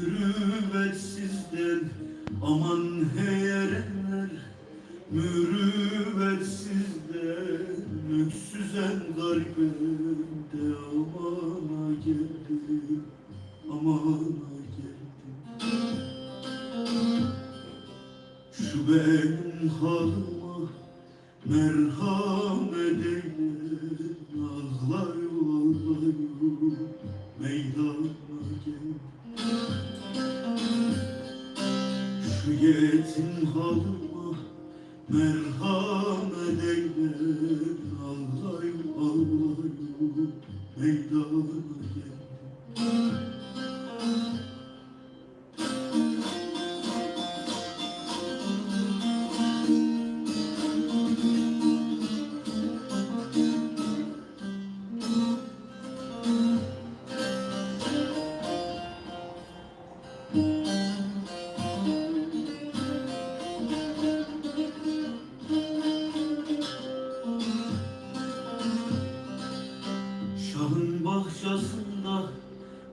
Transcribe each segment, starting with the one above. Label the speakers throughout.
Speaker 1: Mürüvvetsizden aman heyerenler Mürüvvetsizden müksüzen garbemde amana geldim Amana geldim. Şu benim halıma merhamet merhamet Bahçesinde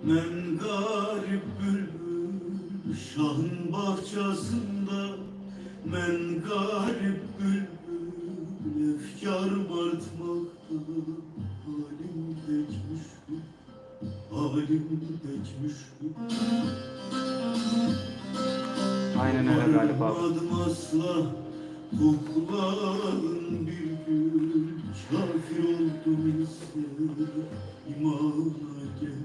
Speaker 1: men garip bülbül Şahın bahçesinde. Men garip bülbül Efkarım artmakta halim müşkül Halim müşkül
Speaker 2: Aynen öyle galiba.
Speaker 1: Asla kokların bir gün Kafir oldum ise imana gel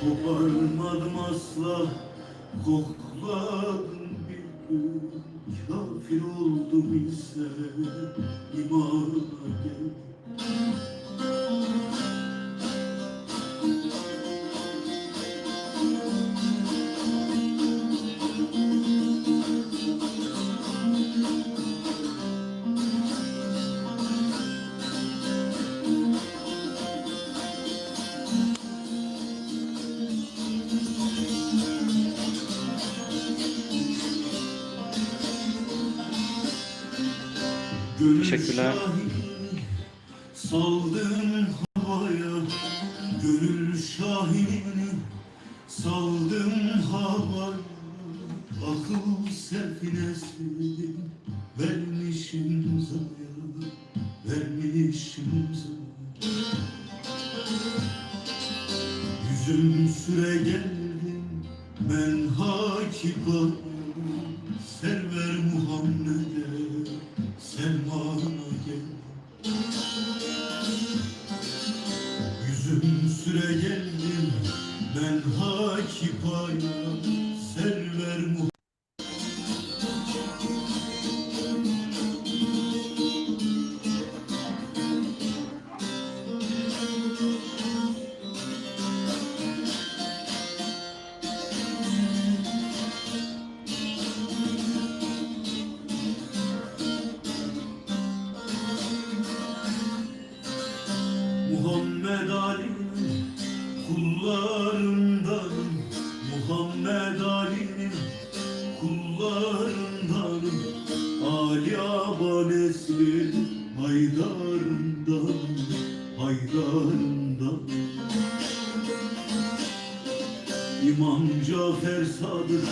Speaker 1: Koparmadım asla kokladın bir gün Kafir oldum ise imana gel
Speaker 2: Teşekkürler.
Speaker 1: Saldım havaya Gönül şahinini Saldım havaya Akıl sefinesi Vermişim zaya Vermişim zaya Yüzüm süre geldim Ben hakikatım Ben hakikaya Server Muhammed Ali'nin kullarındanım Muhammed Ali'nin kullarındanım Ali abanesi Haydar'ından Haydar'ından İmam Cafer Sadık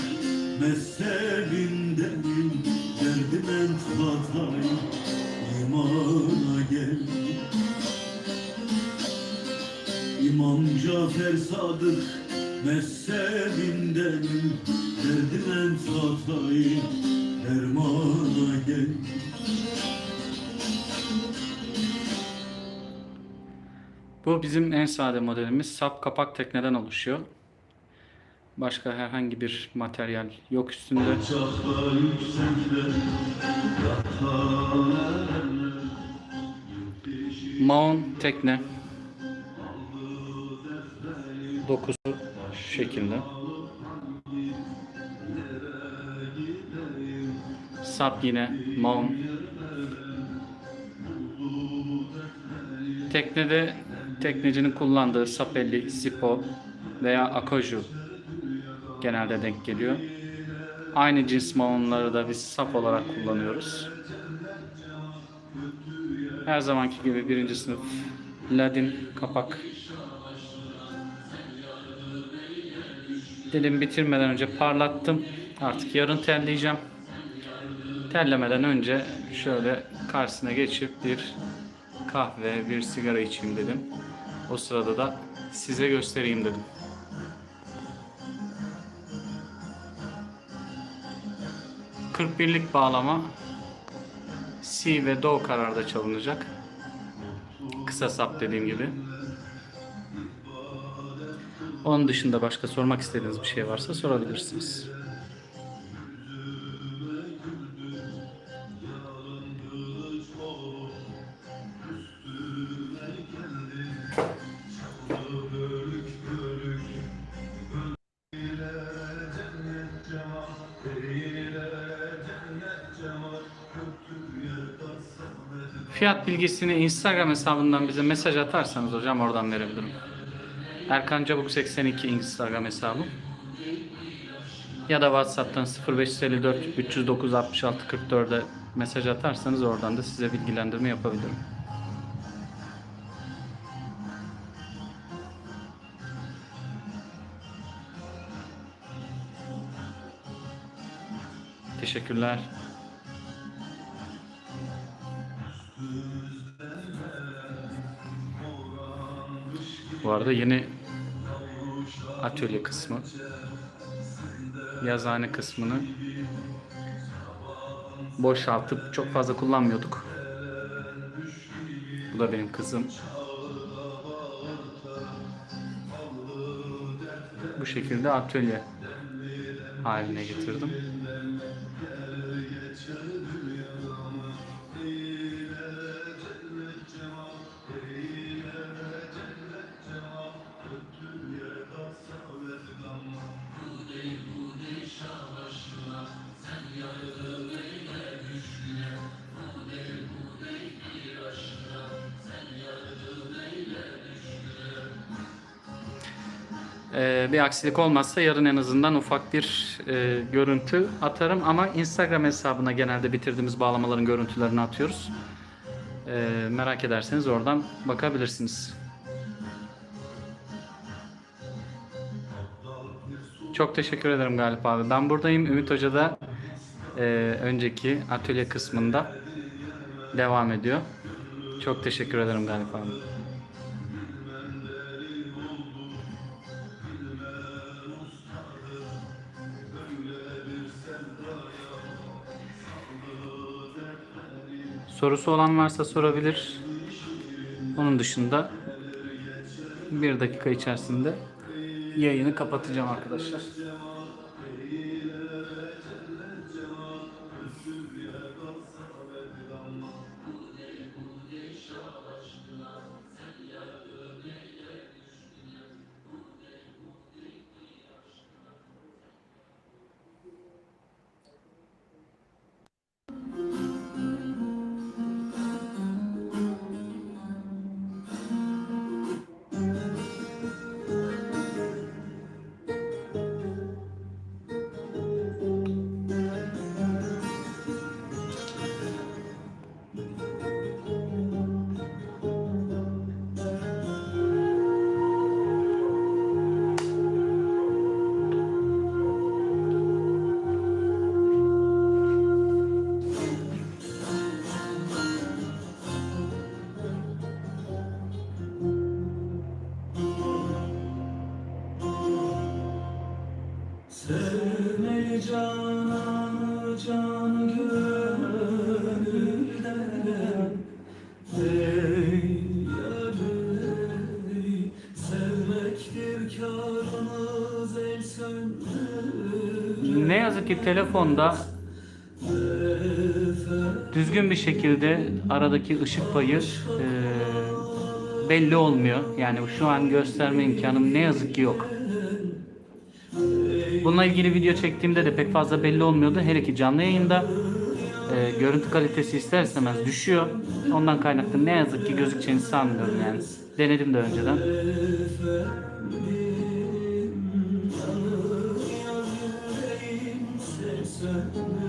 Speaker 1: mezhebindenim Derdim en hatay imana gel İmam Cafer Sadık mezhebindenim Derdim en hatay dermana gel
Speaker 2: Bu bizim en sade modelimiz. Sap kapak tekneden oluşuyor. Başka herhangi bir materyal yok üstünde. Maon tekne. Dokusu şu şekilde. Sap yine Maon. Teknede teknecinin kullandığı sapelli, sipo veya akoju genelde denk geliyor. Aynı cins maonları da biz sap olarak kullanıyoruz. Her zamanki gibi birinci sınıf Ladin kapak
Speaker 1: Dedim bitirmeden önce parlattım. Artık yarın terleyeceğim. Terlemeden önce şöyle karşısına geçip bir kahve, bir sigara içeyim dedim. O sırada da size göstereyim dedim. Birlik bağlama C ve Do kararda çalınacak. Kısa sap dediğim gibi. Onun dışında başka sormak istediğiniz bir şey varsa sorabilirsiniz. Fiyat bilgisini Instagram hesabından bize mesaj atarsanız hocam oradan verebilirim. Erkan Cabuk 82 Instagram hesabım. Ya da WhatsApp'tan 0554 309 66 44'e mesaj atarsanız oradan da size bilgilendirme yapabilirim. Teşekkürler. Bu arada yeni atölye kısmı yazıhane kısmını boşaltıp çok fazla kullanmıyorduk. Bu da benim kızım. Bu şekilde atölye haline getirdim. Ee, bir aksilik olmazsa yarın en azından ufak bir e, görüntü atarım ama Instagram hesabına genelde bitirdiğimiz bağlamaların görüntülerini atıyoruz. Ee, merak ederseniz oradan bakabilirsiniz. Çok teşekkür ederim Galip abi. Ben buradayım. Ümit Hoca da e, önceki atölye kısmında devam ediyor. Çok teşekkür ederim Galip abi. Sorusu olan varsa sorabilir. Onun dışında bir dakika içerisinde yayını kapatacağım arkadaşlar. Ki telefonda düzgün bir şekilde aradaki ışık payı e, belli olmuyor. Yani şu an gösterme imkanım ne yazık ki yok. Bununla ilgili video çektiğimde de pek fazla belli olmuyordu. Hele ki canlı yayında e, görüntü kalitesi ister istemez düşüyor. Ondan kaynaklı ne yazık ki gözükeceğini sanmıyorum yani. Denedim de önceden. Jesus.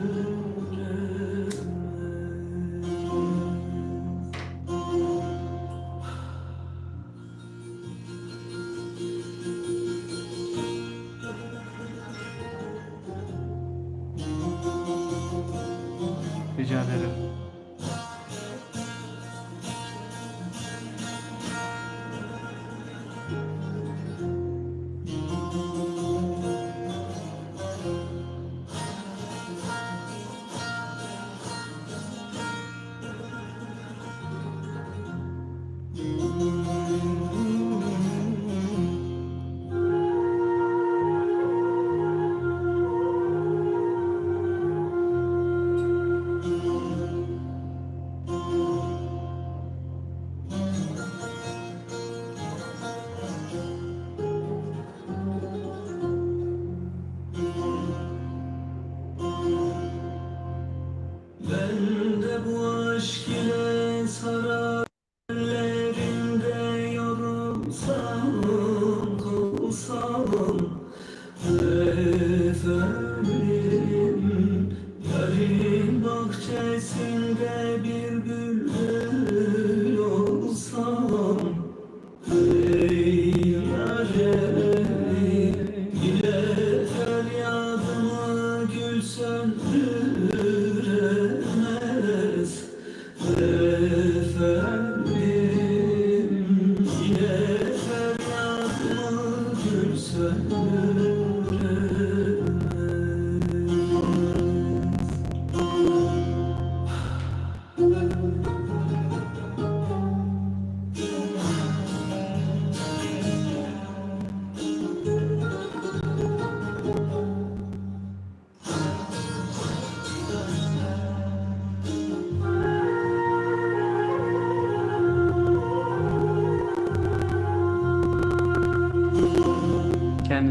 Speaker 1: sözü